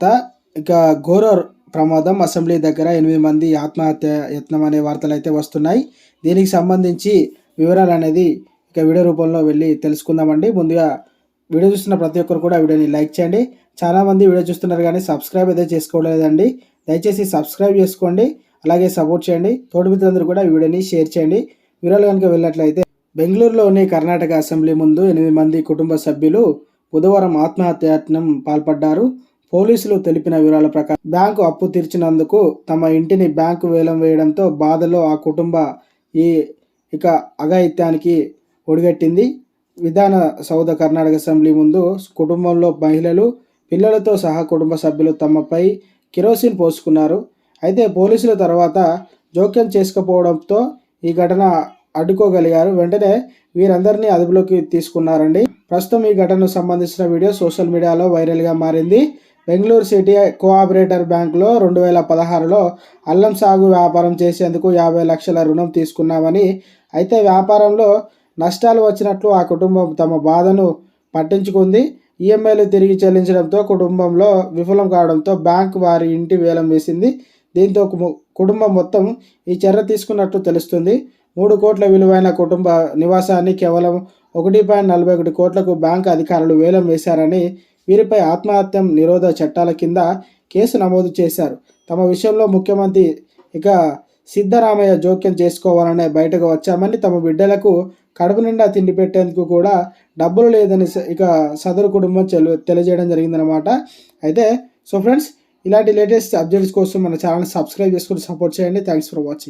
వార్త ఇక ఘోర ప్రమాదం అసెంబ్లీ దగ్గర ఎనిమిది మంది ఆత్మహత్య యత్నం అనే వార్తలు అయితే వస్తున్నాయి. దీనికి సంబంధించి వివరాలు అనేది ఇక వీడియో రూపంలో వెళ్ళి తెలుసుకుందామండి. ముందుగా వీడియో చూస్తున్న ప్రతి ఒక్కరు కూడా వీడియోని లైక్ చేయండి. చాలామంది వీడియో చూస్తున్నారు కానీ సబ్స్క్రైబ్ అయితే చేసుకోలేదండి. దయచేసి సబ్స్క్రైబ్ చేసుకోండి. అలాగే సపోర్ట్ చేయండి. తోటి మిత్రులందరూ కూడా ఈ వీడియోని షేర్ చేయండి. వివరాలు కనుక వెళ్ళినట్లయితే బెంగళూరులోని కర్ణాటక అసెంబ్లీ ముందు ఎనిమిది మంది కుటుంబ సభ్యులు బుధవారం ఆత్మహత్యాయత్నం పాల్పడ్డారు. పోలీసులు తెలిపిన వివరాల ప్రకారం బ్యాంకు అప్పు తీర్చినందుకు తమ ఇంటిని బ్యాంకు వేలం వేయడంతో బాధలో ఆ కుటుంబ ఈ ఇక అఘాయిత్యానికి ఒడిగట్టింది. విధాన సౌధ కర్ణాటక అసెంబ్లీ ముందు కుటుంబంలో మహిళలు పిల్లలతో సహా కుటుంబ సభ్యులు తమపై కిరోసిన్ పోసుకున్నారు. అయితే పోలీసుల తర్వాత జోక్యం చేసుకపోవడంతో ఈ ఘటన అడ్డుకోగలిగారు. వెంటనే వీరందరినీ అదుపులోకి తీసుకున్నారండి. ప్రస్తుతం ఈ ఘటనకు సంబంధించిన వీడియో సోషల్ మీడియాలో వైరల్గా మారింది. బెంగళూరు సిటీ కోఆపరేటర్ బ్యాంకులో రెండు వేల పదహారులో అల్లం సాగు వ్యాపారం చేసేందుకు యాభై లక్షల రుణం తీసుకున్నామని అయితే వ్యాపారంలో నష్టాలు వచ్చినట్లు ఆ కుటుంబం తమ బాధను పట్టించుకుంది. ఈఎంఐలు తిరిగి చెల్లించడంతో కుటుంబంలో విఫలం కావడంతో బ్యాంక్ వారి ఇంటి వేలం వేసింది. దీంతో కుటుంబం మొత్తం ఈ చర్య తీసుకున్నట్లు తెలుస్తుంది. మూడు కోట్ల విలువైన కుటుంబ నివాసాన్ని కేవలం ఒకటి పాయింట్ నలభై ఒకటి కోట్లకు బ్యాంక్ అధికారులు వేలం వేశారని వీరిపై ఆత్మహత్య నిరోధ చట్టాల కింద కేసు నమోదు చేశారు. తమ విషయంలో ముఖ్యమంత్రి ఇక సిద్ధరామయ్య జోక్యం చేసుకోవాలనే బయటకు వచ్చామని తమ బిడ్డలకు కడుపు నిండా తిండి పెట్టేందుకు కూడా డబ్బులు లేదని ఇక సదరు కుటుంబం చెలు తెలియజేయడం జరిగిందనమాట అయితే సో ఫ్రెండ్స్ ఇలాంటి లేటెస్ట్ అప్డేట్స్ కోసం మన ఛానల్ సబ్స్క్రైబ్ చేసుకుని సపోర్ట్ చేయండి. Thanks for watching.